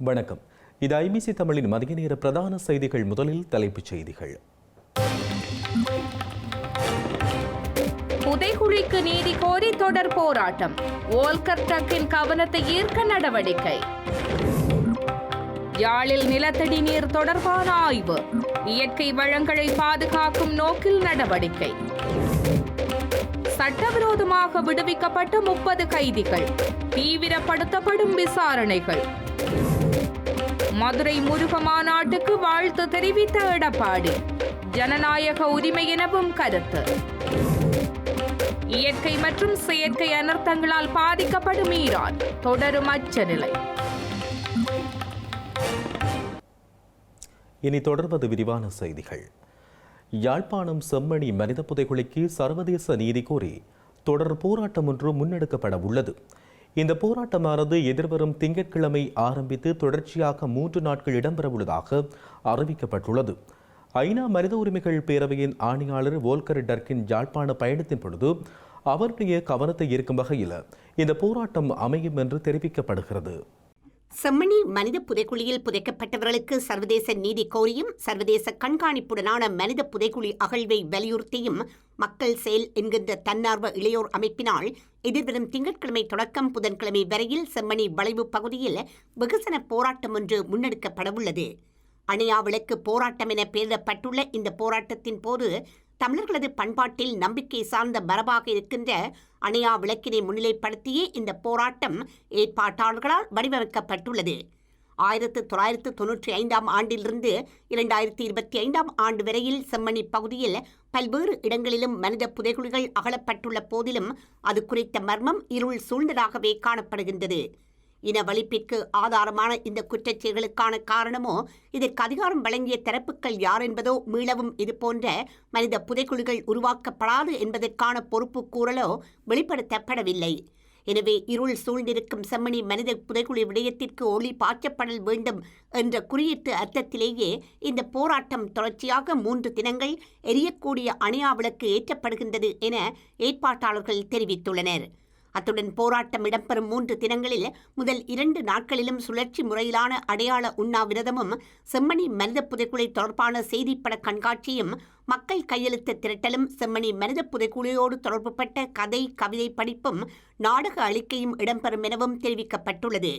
வணக்கம். இது ஐபிசி தமிழின் மதிய நேர பிரதான செய்திகள் முதலில் தலைப்புச் செய்திகள். புதைகுழிக்கு நீதி கோரி தொடர் போராட்டம். ஓல்கர் டக்கின் கவனத்தை ஈர்க்க நடவடிக்கை. யாழில் நிலத்தடி நீர் தொடர்பான ஆய்வு. இயற்கை வளங்களை பாதுகாக்கும் நோக்கில் நடவடிக்கை. சட்டவிரோதமாக விடுவிக்கப்பட்ட முப்பது கைதிகள். தீவிரப்படுத்தப்படும் விசாரணைகள். மதுரை முருக மாநாட்டுக்கு வாழ்த்து தெரிவித்த எடப்பாடி. ஜனநாயக உரிமை எனவும் கருத்து. இயற்கை மற்றும் செயற்கை அனர்த்தங்களால் பாதிக்கப்படும் ஈரான். தொடரும் அச்சநிலை. இனி தொடர்வது விரிவான செய்திகள். யாழ்ப்பாணம் செம்மணி மனித புதைகுலைக்கு சர்வதேச நீதி கோரி தொடர் போராட்டம் ஒன்று முன்னெடுக்கப்பட உள்ளது. இந்த போராட்டமானது எதிர்வரும் திங்கட்கிழமை ஆரம்பித்து தொடர்ச்சியாக மூன்று நாட்கள் இடம்பெறவுள்ளதாக அறிவிக்கப்பட்டுள்ளது. ஐநா மனித உரிமைகள் பேரவையின் ஆணையாளர் வோல்கர் டர்க்கின் யாழ்ப்பாண பயணத்தின் பொழுது அவருடைய கவனத்தை ஈர்க்கும் வகையில் இந்த போராட்டம் அமையும் என்று தெரிவிக்கப்படுகிறது. செம்மணி மனித புதைக்குழியில் புதைக்கப்பட்டவர்களுக்கு சர்வதேச நீதி கோரியும் சர்வதேச கண்காணிப்புடனான மனித புதைக்குழி அகழ்வை வலியுறுத்தியும் மக்கள் செயல் என்கின்ற தன்னார்வ இளையோர் அமைப்பினால் எதிர்வரும் திங்கட்கிழமை தொடக்கம் புதன்கிழமை வரையில் செம்மணி வளைவு பகுதியில் வெகுசன போராட்டம் ஒன்று முன்னெடுக்கப்படவுள்ளது. அணையாவிளக்கு போராட்டம் என பெயரிடப்பட்டுள்ள இந்த போராட்டத்தின் போது தமிழர்களது பண்பாட்டில் நம்பிக்கை சார்ந்த மரபாக இருக்கின்ற அணையா விளக்கினை முன்னிலைப்படுத்தியே இந்த போராட்டம் ஏற்பாட்டாளர்களால் வடிவமைக்கப்பட்டுள்ளது. ஆயிரத்து தொள்ளாயிரத்து தொன்னூற்றி ஐந்தாம் ஆண்டிலிருந்து இரண்டாயிரத்தி இருபத்தி ஐந்தாம் ஆண்டு வரையில் செம்மணி பகுதியில் பல்வேறு இடங்களிலும் மனித புதைகுழிகள் அகலப்பட்டுள்ள போதிலும் அது குறித்த மர்மம் இருள் சூழ்ந்ததாகவே காணப்படுகின்றது. இன வலிப்பிற்கு ஆதாரமான இந்த குற்றச்செயல்களுக்கான காரணமோ இதற்கு அதிகாரம் வழங்கிய தரப்புகள் யார் என்பதோ மீளவும் இதுபோன்ற மனித புதைக்குழிகள் உருவாக்கப்படாது என்பதற்கான பொறுப்பு கூறலோ வெளிப்படுத்தப்படவில்லை. எனவே இருள் சூழ்ந்திருக்கும் செம்மணி மனித புதைக்குழி விடயத்திற்கு ஒளி பாய்ச்சப்படல் வேண்டும் என்ற குறியீட்டு அர்த்தத்திலேயே இந்த போராட்டம் தொடர்ச்சியாக மூன்று தினங்கள் எரியக்கூடிய அணியா விளக்கு ஏற்றப்படுகின்றது என ஏற்பாட்டாளர்கள் தெரிவித்துள்ளனர். அத்துடன் போராட்டம் இடம்பெறும் மூன்று தினங்களில் முதல் இரண்டு நாட்களிலும் சுழற்சி முறையிலான அடையாள உண்ணாவிரதமும் செம்மணி மனித புதைக்குழி தொடர்பான செய்திப்பட கண்காட்சியும் மக்கள் கையெழுத்து திரட்டலும் செம்மணி மனித புதைக்குழியோடு தொடர்புபட்ட கதை கவிதை படிப்பும் நாடக அளிக்கையும் இடம்பெறும் எனவும் தெரிவிக்கப்பட்டுள்ளது.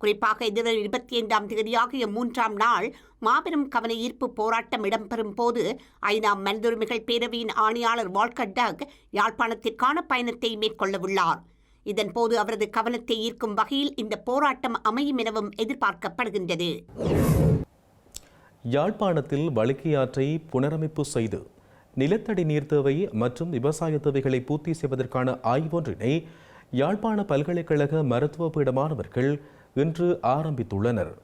குறிப்பாக எதிர்வரும் இருபத்தி ஐந்தாம் தேதியாகிய மூன்றாம் நாள் மாபெரும் கவன ஈர்ப்பு போராட்டம் இடம்பெறும் போது ஐநா மனிதுரிமைகள் பேரவையின் ஆணையாளர் வால்கர் டக் யாழ்ப்பாணத்திற்கான பயணத்தை மேற்கொள்ளவுள்ளார். இதன்போது அவரது கவனத்தை ஈர்க்கும் வகையில் இந்த போராட்டம் அமையும் எனவும் எதிர்பார்க்கப்படுகின்றது. யாழ்ப்பாணத்தில் வழுக்கியாற்றை புனரமைப்பு செய்து நிலத்தடி நீர் தேவை மற்றும் விவசாய தேவைகளை பூர்த்தி செய்வதற்கான ஆய்வொன்றினை யாழ்ப்பாண பல்கலைக்கழக மருத்துவ பீட மாணவர்கள் இன்று ஆரம்பித்துள்ளனர்.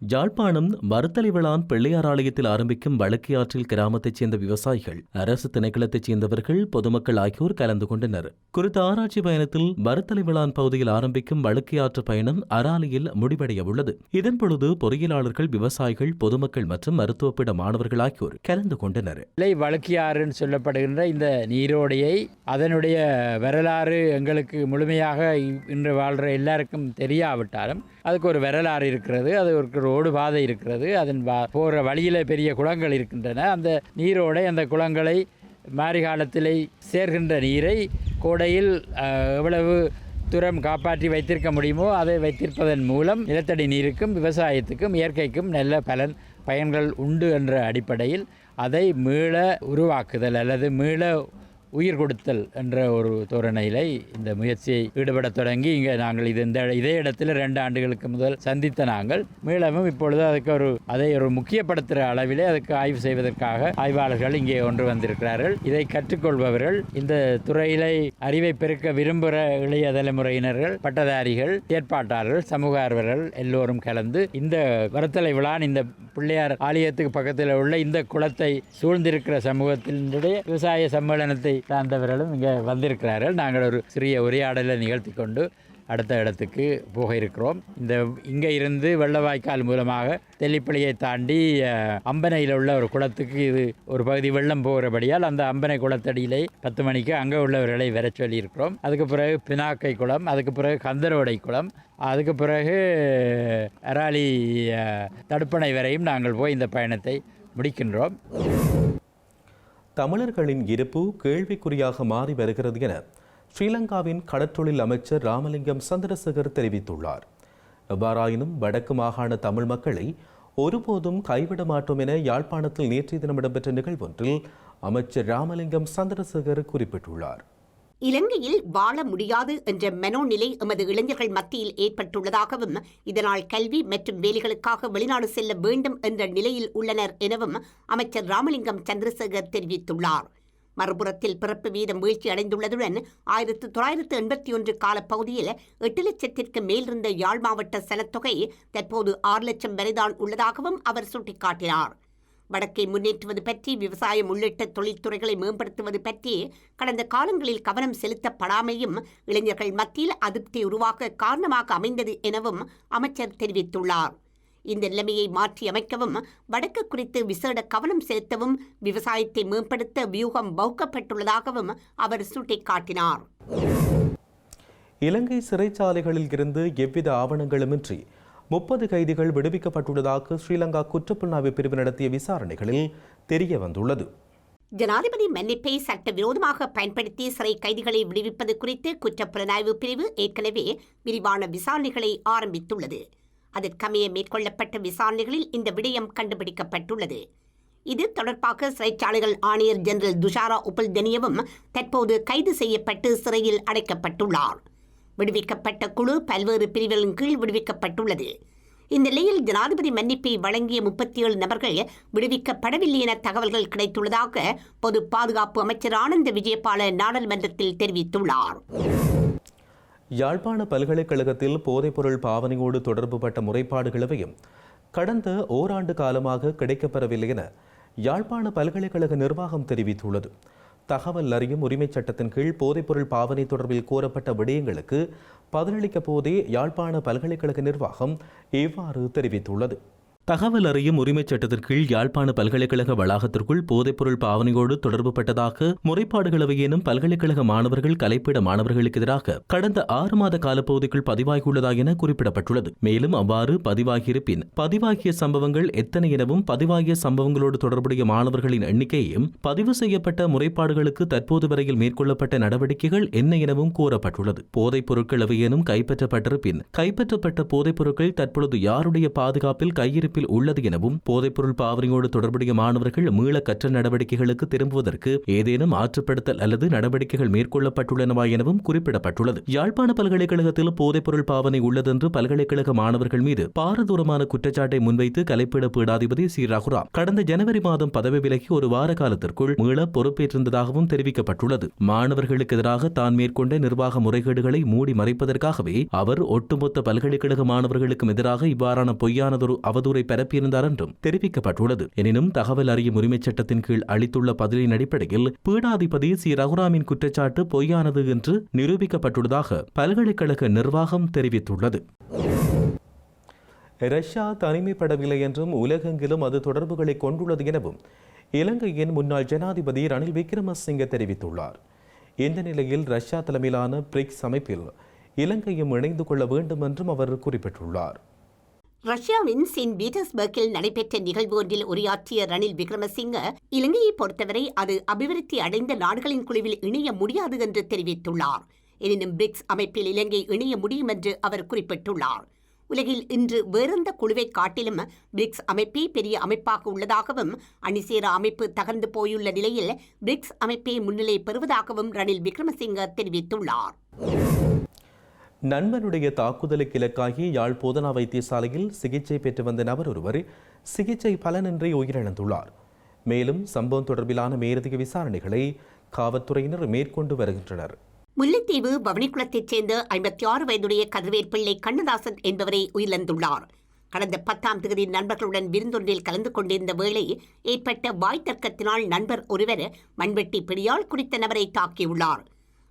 யாழ்ப்பாணம் மருத்தலைவிளான் பிள்ளையார் ஆலயத்தில் ஆரம்பிக்கும் வழக்கியாற்றில் கிராமத்தைச் சேர்ந்த விவசாயிகள் அரசு திணைக்களத்தைச் சேர்ந்தவர்கள் பொதுமக்கள் ஆகியோர் கலந்து கொண்டனர். குறித்த ஆராய்ச்சி பயணத்தில் மருத்தலைவிளான் பகுதியில் ஆரம்பிக்கும் வழக்கியாற்று பயணம் அராலியில் முடிவடைய உள்ளது. இதன் பொழுது பொறியியலாளர்கள் விவசாயிகள் பொதுமக்கள் மற்றும் மருத்துவப்பிட மாணவர்கள் ஆகியோர் கலந்து கொண்டனர். இலை வழுக்கியாறுன்னு சொல்லப்படுகின்ற இந்த நீரோடையை அதனுடைய வரலாறு எங்களுக்கு முழுமையாக இன்று வாழ்கிற எல்லாருக்கும் தெரியாவிட்டாலும் அதுக்கு ஒரு வரலாறு இருக்கிறது அது ஒரு ரோடு பாதை இருக்கிறது அதன் வா போகிற வழியில் பெரிய குளங்கள் இருக்கின்றன. அந்த நீரோடை அந்த குளங்களை மாரி காலத்திலே சேர்கின்ற நீரை கோடையில் எவ்வளவு தூரம் காப்பாற்றி வைத்திருக்க முடியுமோ அதை வைத்திருப்பதன் மூலம் நிலத்தடி நீருக்கும் விவசாயத்துக்கும் இயற்கைக்கும் நல்ல பலன் பயன்கள் உண்டு என்ற அடிப்படையில் அதை மீள உருவாக்குதல் அல்லது மீள உயிர் கொடுத்தல் என்ற ஒரு தோரணையில இந்த முயற்சியை ஈடுபட தொடங்கி இங்கே நாங்கள் இது இந்த இதே இடத்துல ரெண்டு ஆண்டுகளுக்கு முதல் சந்தித்த நாங்கள். மீளவும் இப்பொழுது அதுக்கு ஒரு அதை ஒரு முக்கியப்படுத்துகிற அளவிலே அதுக்கு ஆய்வு செய்வதற்காக ஆய்வாளர்கள் இங்கே ஒன்று வந்திருக்கிறார்கள். இதை கற்றுக்கொள்பவர்கள் இந்த துறையிலே அறிவை பெருக்க விரும்புகிற இளைய தலைமுறையினர்கள் பட்டதாரிகள் ஏற்பாட்டாளர்கள் சமூக ஆர்வலர்கள் எல்லோரும் கலந்து இந்த வரத்தலை விழான் இந்த பிள்ளையார் ஆலயத்துக்கு பக்கத்தில் உள்ள இந்த குளத்தை சூழ்ந்திருக்கிற சமூகத்தினுடைய விவசாய சம்மேளனத்தை சார்ந்தவர்களும் இங்கே வந்திருக்கிறார்கள். நாங்கள் ஒரு சிறிய உரையாடலை நிகழ்த்தி கொண்டு அடுத்த இடத்துக்கு போக இருக்கிறோம் இந்த இங்கே இருந்து வெள்ளவாய்க்கால் மூலமாக தெல்லிப்பள்ளியை தாண்டி அம்பனையில் உள்ள ஒரு குளத்துக்கு இது ஒரு பகுதி வெள்ளம் போகிறபடியால் அந்த அம்பனை குளத்தடியிலே பத்து மணிக்கு அங்கே உள்ளவர்களை வர சொல்லியிருக்கிறோம். அதுக்கு பிறகு பினாக்கை குளம் அதுக்கு பிறகு கந்தரோடை குளம் அதுக்கு பிறகு அராலி தடுப்பணை வரையும் நாங்கள் போய் இந்த பயணத்தை முடிக்கின்றோம். தமிழர்களின் இருப்பு கேள்விக்குறியாக மாறி வருகிறது என ஸ்ரீலங்காவின் கடற்றொழில் அமைச்சர் ராமலிங்கம் சந்திரசேகர் தெரிவித்துள்ளார். எவ்வாறாயினும் வடக்கு மாகாண தமிழ் மக்களை ஒருபோதும் கைவிட மாட்டோம் என யாழ்ப்பாணத்தில் நேற்றைய தினம் இடம்பெற்ற நிகழ்வொன்றில் அமைச்சர் ராமலிங்கம் சந்திரசேகர் குறிப்பிட்டுள்ளார். இலங்கையில் வாழ முடியாது என்ற மனோநிலை எமது இளைஞர்கள் மத்தியில் ஏற்பட்டுள்ளதாகவும் இதனால் கல்வி மற்றும் வேலைகளுக்காக வெளிநாடு செல்ல வேண்டும் என்ற நிலையில் உள்ளனர் எனவும் அமைச்சர் ராமலிங்கம் சந்திரசேகர் தெரிவித்துள்ளார். மறுபுறத்தில் பிறப்பு வீதம் வீழ்ச்சி அடைந்துள்ளதுடன் ஆயிரத்து தொள்ளாயிரத்து எண்பத்தி ஒன்று காலப்பகுதியில் எட்டு லட்சத்திற்கு மேலிருந்த யாழ் மாவட்ட சனத்தொகை தற்போது ஆறு லட்சம் வரைதான் உள்ளதாகவும் அவர் சுட்டிக்காட்டினார். வடக்கை முன்னேற்றுவது பற்றி விவசாயம் உள்ளிட்ட தொழில்துறைகளை மேம்படுத்துவது பற்றி கடந்த காலங்களில் கவனம் செலுத்தப்படாமையும் இளைஞர்கள் மத்தியில் அதிருப்தி உருவாக்க காரணமாக அமைந்தது எனவும் அமைச்சர் தெரிவித்துள்ளார். இந்த நிலைமையை மாற்றி அமைக்கவும் வடக்கு குறித்து விசேட கவனம் செலுத்தவும் விவசாயத்தை மேம்படுத்த வியூகம் வகுக்கப்பட்டுள்ளதாகவும் அவர் சுட்டிக்காட்டினார். இலங்கை சிறைச்சாலைகளில் இருந்து எவ்வித ஆவணங்களுமின்றி முப்பது கைதிகள் விடுவிக்கப்பட்டுள்ளதாக ஸ்ரீலங்கா குற்றப்புலனாய்வு பிரிவு நடத்திய விசாரணைகளில் தெரிய வந்துள்ளது ஜனாதிபதி மன்னிப்பை சட்டவிரோதமாக பயன்படுத்தி சிறை கைதிகளை விடுவிப்பது குறித்து குற்றப்புலனாய்வு பிரிவு ஏற்கனவே விரிவான விசாரணைகளை ஆரம்பித்துள்ளது. அதற்கமைய மேற்கொள்ளப்பட்ட விசாரணைகளில் இந்த விடயம் கண்டுபிடிக்கப்பட்டுள்ளது. இது தொடர்பாக சிறைச்சாலைகள் ஆணையர் ஜெனரல் துஷாரா உபல்தனியவும் தற்போது கைது செய்யப்பட்டு சிறையில் அடைக்கப்பட்டுள்ளார். விடுவிக்கப்பட்ட குழு பல்வேறு பிரிவுகளின் கீழ் விடுவிக்கப்பட்டுள்ளது. இந்நிலையில் ஜனாதிபதி மன்னிப்பை வழங்கிய முப்பத்தி ஏழு நபர்கள் விடுவிக்கப்படவில்லை என தகவல்கள் கிடைத்துள்ளதாக பொது பாதுகாப்பு அமைச்சர் ஆனந்த விஜயபால நாடாளுமன்றத்தில் தெரிவித்துள்ளார். யாழ்ப்பாண பல்கலைக்கழகத்தில் போதைப்பொருள் பாவனையோடு தொடர்புபட்ட முறைப்பாடுகளவையும் கடந்த ஓராண்டு காலமாக கிடைக்கப்பெறவில்லை என யாழ்ப்பாண பல்கலைக்கழக நிர்வாகம் தெரிவித்துள்ளது. தகவல் அறியும் உரிமைச் சட்டத்தின் கீழ் போதைப்பொருள் பாவனை தொடர்பில் கோரப்பட்ட விடயங்களுக்கு பதிலளிக்க போதே யாழ்ப்பாண பல்கலைக்கழக நிர்வாகம் இவ்வாறு தெரிவித்துள்ளது. தகவல் அறியும் உரிமைச் சட்டத்தின் கீழ் யாழ்ப்பாண பல்கலைக்கழக வளாகத்திற்குள் போதைப்பொருள் பாவனையோடு தொடர்புபட்டதாக முறைப்பாடுகளவையேனும் பல்கலைக்கழக மாணவர்கள் கலைப்பிட மாணவர்களுக்கு எதிராக கடந்த ஆறு மாத காலப்பகுதிக்குள் பதிவாகியுள்ளதா என குறிப்பிடப்பட்டுள்ளது. மேலும் அவ்வாறு பதிவாகியிருப்பின் பதிவாகிய சம்பவங்கள் எத்தனை எனவும் பதிவாகிய சம்பவங்களோடு தொடர்புடைய மாணவர்களின் எண்ணிக்கையையும் பதிவு செய்யப்பட்ட முறைப்பாடுகளுக்கு தற்போது வரையில் மேற்கொள்ளப்பட்ட நடவடிக்கைகள் என்ன எனவும் கூறப்பட்டுள்ளது. போதைப் பொருட்கள் எவையேனும் கைப்பற்றப்பட்டிருப்பின் கைப்பற்றப்பட்ட போதைப் பொருட்கள் தற்பொழுது யாருடைய பாதுகாப்பில் கையிருப்பு பாதிப்பில் உள்ளது எனவும் போதைப்பொருள் பாவனையோடு தொடர்புடைய மாணவர்கள் மீள கற்ற நடவடிக்கைகளுக்கு திரும்புவதற்கு ஏதேனும் ஆற்றுப்படுத்தல் அல்லது நடவடிக்கைகள் மேற்கொள்ளப்பட்டுள்ளனவா எனவும் குறிப்பிடப்பட்டுள்ளது. யாழ்ப்பாண பல்கலைக்கழகத்தில் போதைப்பொருள் பாவனை உள்ளதென்று பல்கலைக்கழக மாணவர்கள் மீது பாரதூரமான குற்றச்சாட்டை முன்வைத்து கலைப்பிட பீடாதிபதி சி. ரகுராம் கடந்த ஜனவரி மாதம் பதவி விலகி ஒரு வார காலத்திற்குள் மீள பொறுப்பேற்றிருந்ததாகவும் தெரிவிக்கப்பட்டுள்ளது. மாணவர்களுக்கு எதிராக தான் மேற்கொண்ட நிர்வாக முறைகேடுகளை மூடி மறைப்பதற்காகவே அவர் ஒட்டுமொத்த பல்கலைக்கழக மாணவர்களுக்கும் எதிராக இவ்வாறான பொய்யானதொரு அவதூறை பரப்பியிருந்தார் என்றும் தெரிவிக்கப்பட்டுள்ளது. எனினும் தகவல் அறியும் உரிமைச் சட்டத்தின் கீழ் அளித்துள்ள பதிலின் அடிப்படையில் பீடாதிபதி சி. ரகுராமின் குற்றச்சாட்டு பொய்யானது என்று நிரூபிக்கப்பட்டுள்ளதாக பல்கலைக்கழக நிர்வாகம் தெரிவித்துள்ளது. ரஷ்யா தனிமைப்படவில்லை என்றும் உலகெங்கிலும் அது தொடர்புகளை கொண்டுள்ளது எனவும் இலங்கையின் முன்னாள் ஜனாதிபதி ரணில் விக்ரமசிங்க தெரிவித்துள்ளார். இந்த நிலையில் ரஷ்யா தலைமையிலான பிரிக்ஸ் அமைப்பில் இலங்கையும் இணைந்து கொள்ள வேண்டும் என்றும் அவர் குறிப்பிட்டுள்ளார். ரஷ்யாவின் செயின்ட் பீட்டர்ஸ்பர்க்கில் நடைபெற்ற நிகழ்வு ஒன்றில் உரையாற்றிய ரணில் விக்ரமசிங்க இலங்கையை பொறுத்தவரை அது அபிவிருத்தி அடைந்த நாடுகளின் குழுவில் இணைய முடியாது என்று தெரிவித்துள்ளார். எனினும் பிரிக்ஸ் அமைப்பில் இலங்கை இணைய முடியும் என்று அவர் குறிப்பிட்டுள்ளார். உலகில் இன்று வேறெந்த குழுவை காட்டிலும் பிரிக்ஸ் அமைப்பே பெரிய அமைப்பாக உள்ளதாகவும் அணிசேர அமைப்பு தகர்ந்து போயுள்ள நிலையில் பிரிக்ஸ் அமைப்பே முன்னிலை பெறுவதாகவும் ரணில் விக்ரமசிங்க தெரிவித்துள்ளார். நண்பனுடைய தாக்குதலுக்கு இலக்காகி யாழ் போதனா வைத்தியசாலையில் சிகிச்சை பெற்று வந்த நபர் ஒருவர் சிகிச்சை பலனின்றி உயிரிழந்துள்ளார். மேலும் சம்பவம் தொடர்பிலான மேலதிக விசாரணைகளை காவல்துறையினர் மேற்கொண்டு வருகின்றனர். முல்லைத்தீவு பவனிக்குளத்தைச் சேர்ந்த ஐம்பத்தி ஆறு வயதுடைய கதிர்வேற்பிள்ளை கண்ணதாசன் என்பவரை உயிரிழந்துள்ளார். கடந்த பத்தாம் தேதி நண்பர்களுடன் விருந்தொன்றில் கலந்து கொண்டிருந்த வேளை ஏற்பட்ட வாய் தர்க்கத்தினால் நண்பர் ஒருவர் மண்வெட்டி பிடியால் குறித்த நபரை தாக்கியுள்ளார்.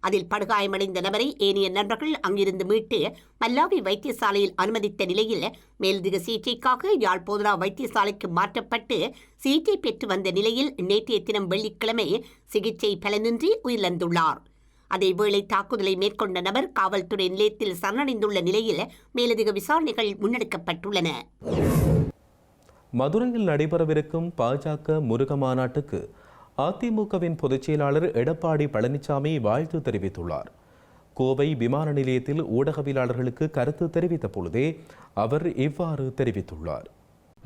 அதில் படுகாயமடைந்த நபரை ஏனைய நண்பர்கள் அங்கிருந்து மீட்டு மல்லாவி வைத்தியசாலையில் அனுமதித்த நிலையில் மேலதிக சிகிச்சைக்காக யாழ் போதனா வைத்தியசாலைக்கு மாற்றப்பட்டு சிகிச்சை பெற்று வந்த நிலையில் நேற்றைய தினம் வெள்ளிக்கிழமை சிகிச்சை பலனின்றி உயிரிழந்துள்ளார். அதேவேளை தாக்குதலை மேற்கொண்ட நபர் காவல்துறை நிலையத்தில் சரணடைந்துள்ள நிலையில் மேலதிக விசாரணைகள் முன்னெடுக்கப்பட்டுள்ளன. மதுரையில் நடைபெறவிருக்கும் பாஜக முருக மாநாட்டுக்கு அதிமுகவின் பொதுச்செயலாளர் எடப்பாடி பழனிசாமி வாழ்த்து தெரிவித்துள்ளார். கோவை விமான நிலையத்தில் ஊடகவியலாளர்களுக்கு கருத்து தெரிவித்த பொழுதே அவர் இவ்வாறு தெரிவித்துள்ளார்.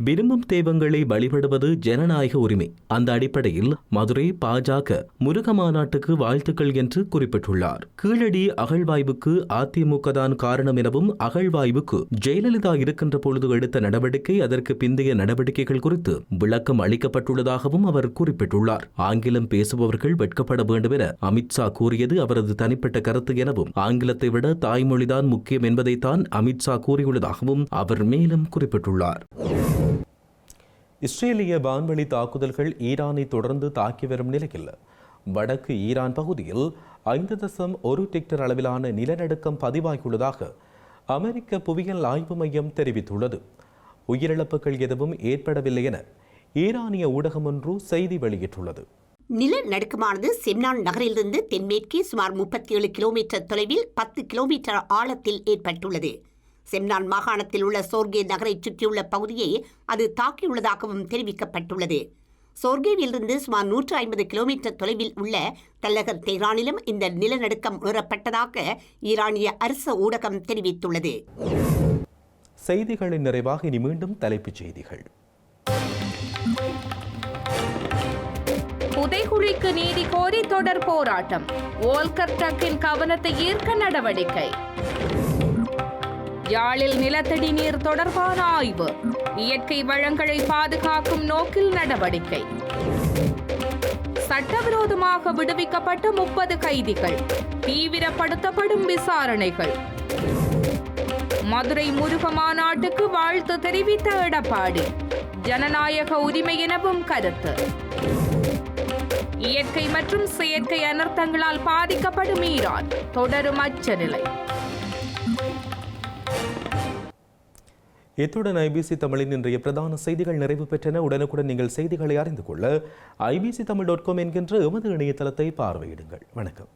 விரும்பும் தெய்வங்களை வழிபடுவது ஜனநாயக உரிமை. அந்த அடிப்படையில் மதுரை பாஜக முருக மாநாட்டுக்கு வாழ்த்துக்கள் என்று குறிப்பிட்டுள்ளார். கீழடி அகழ்வாய்வுக்கு அதிமுக தான் காரணம் எனவும் அகழ்வாய்வுக்கு ஜெயலலிதா இருக்கின்ற பொழுது எடுத்த நடவடிக்கை அதற்கு பிந்தைய நடவடிக்கைகள் குறித்து விளக்கம் அளிக்கப்பட்டுள்ளதாகவும் அவர் குறிப்பிட்டுள்ளார். ஆங்கிலம் பேசுபவர்கள் வெட்கப்பட வேண்டும் என அமித்ஷா கூறியது அவரது தனிப்பட்ட கருத்து எனவும் ஆங்கிலத்தை விட தாய்மொழிதான் முக்கியம் என்பதைத்தான் அமித்ஷா கூறியுள்ளதாகவும் அவர் மேலும் குறிப்பிட்டுள்ளார். இஸ்ரேலிய வான்வெளி தாக்குதல்கள் ஈரானை தொடர்ந்து தாக்கி வரும் நிலையில் வடக்கு ஈரான் பகுதியில் ஐந்து தசம் ஒரு டிக்டர் அளவிலான நிலநடுக்கம் பதிவாகியுள்ளதாக அமெரிக்க புவியியல் ஆய்வு மையம் தெரிவித்துள்ளது. உயிரிழப்புகள் எதுவும் ஏற்படவில்லை என ஈரானிய ஊடகம் ஒன்று செய்தி வெளியிட்டுள்ளது. நிலநடுக்கமானது செம்னான் நகரிலிருந்து தென்மேற்கே சுமார் முப்பத்தி ஏழு கிலோமீட்டர் தொலைவில் பத்து கிலோமீட்டர் ஆழத்தில் ஏற்பட்டுள்ளது. செம்னான் மாகாணத்தில் உள்ள சோர்கே நகரை சுற்றியுள்ள பகுதியை அது தாக்கியுள்ளதாகவும் தெரிவிக்கப்பட்டுள்ளது. சோர்கேவிலிருந்து சுமார் நூற்று ஐம்பது கிலோமீட்டர் தொலைவில் உள்ள தலைநகர் தெஹ்ரானிலும் இந்த நிலநடுக்கம் உணரப்பட்டதாக ஈரானிய அரசு ஊடகம் தெரிவித்துள்ளது. செய்திகளின் நிறைவாக இனி மீண்டும் தலைப்புச் செய்திகள். புதைகுழிக்கு நீதி கோரி தொடர் போராட்டம். ஓல்கர் டக்கின் கவனத்தை ஈர்க்க நடவடிக்கை. யாழில் நிலத்தடி நீர் தொடர்பான ஆய்வு. இயற்கை வளங்களை பாதுகாக்கும் நோக்கில் நடவடிக்கை. சட்டவிரோதமாக விடுவிக்கப்பட்ட முப்பது கைதிகள். தீவிரப்படுத்தப்படும் விசாரணைகள். மதுரை முருக மாநாட்டுக்கு வாழ்த்து தெரிவித்த எடப்பாடி. ஜனநாயக உரிமை எனவும் கருத்து. இயற்கை மற்றும் செயற்கை அனர்த்தங்களால் பாதிக்கப்படும் ஈரான். தொடரும் அச்சநிலை இத்துடன் ஐபிசி தமிழின் இன்றைய பிரதான செய்திகள் நிறைவு பெற்றன. உடனுக்குடன் நீங்கள் செய்திகளை அறிந்து கொள்ள ஐபிசி தமிழ் டாட் காம் என்கின்ற எமது இணையதளத்தை பார்வையிடுங்கள். வணக்கம்.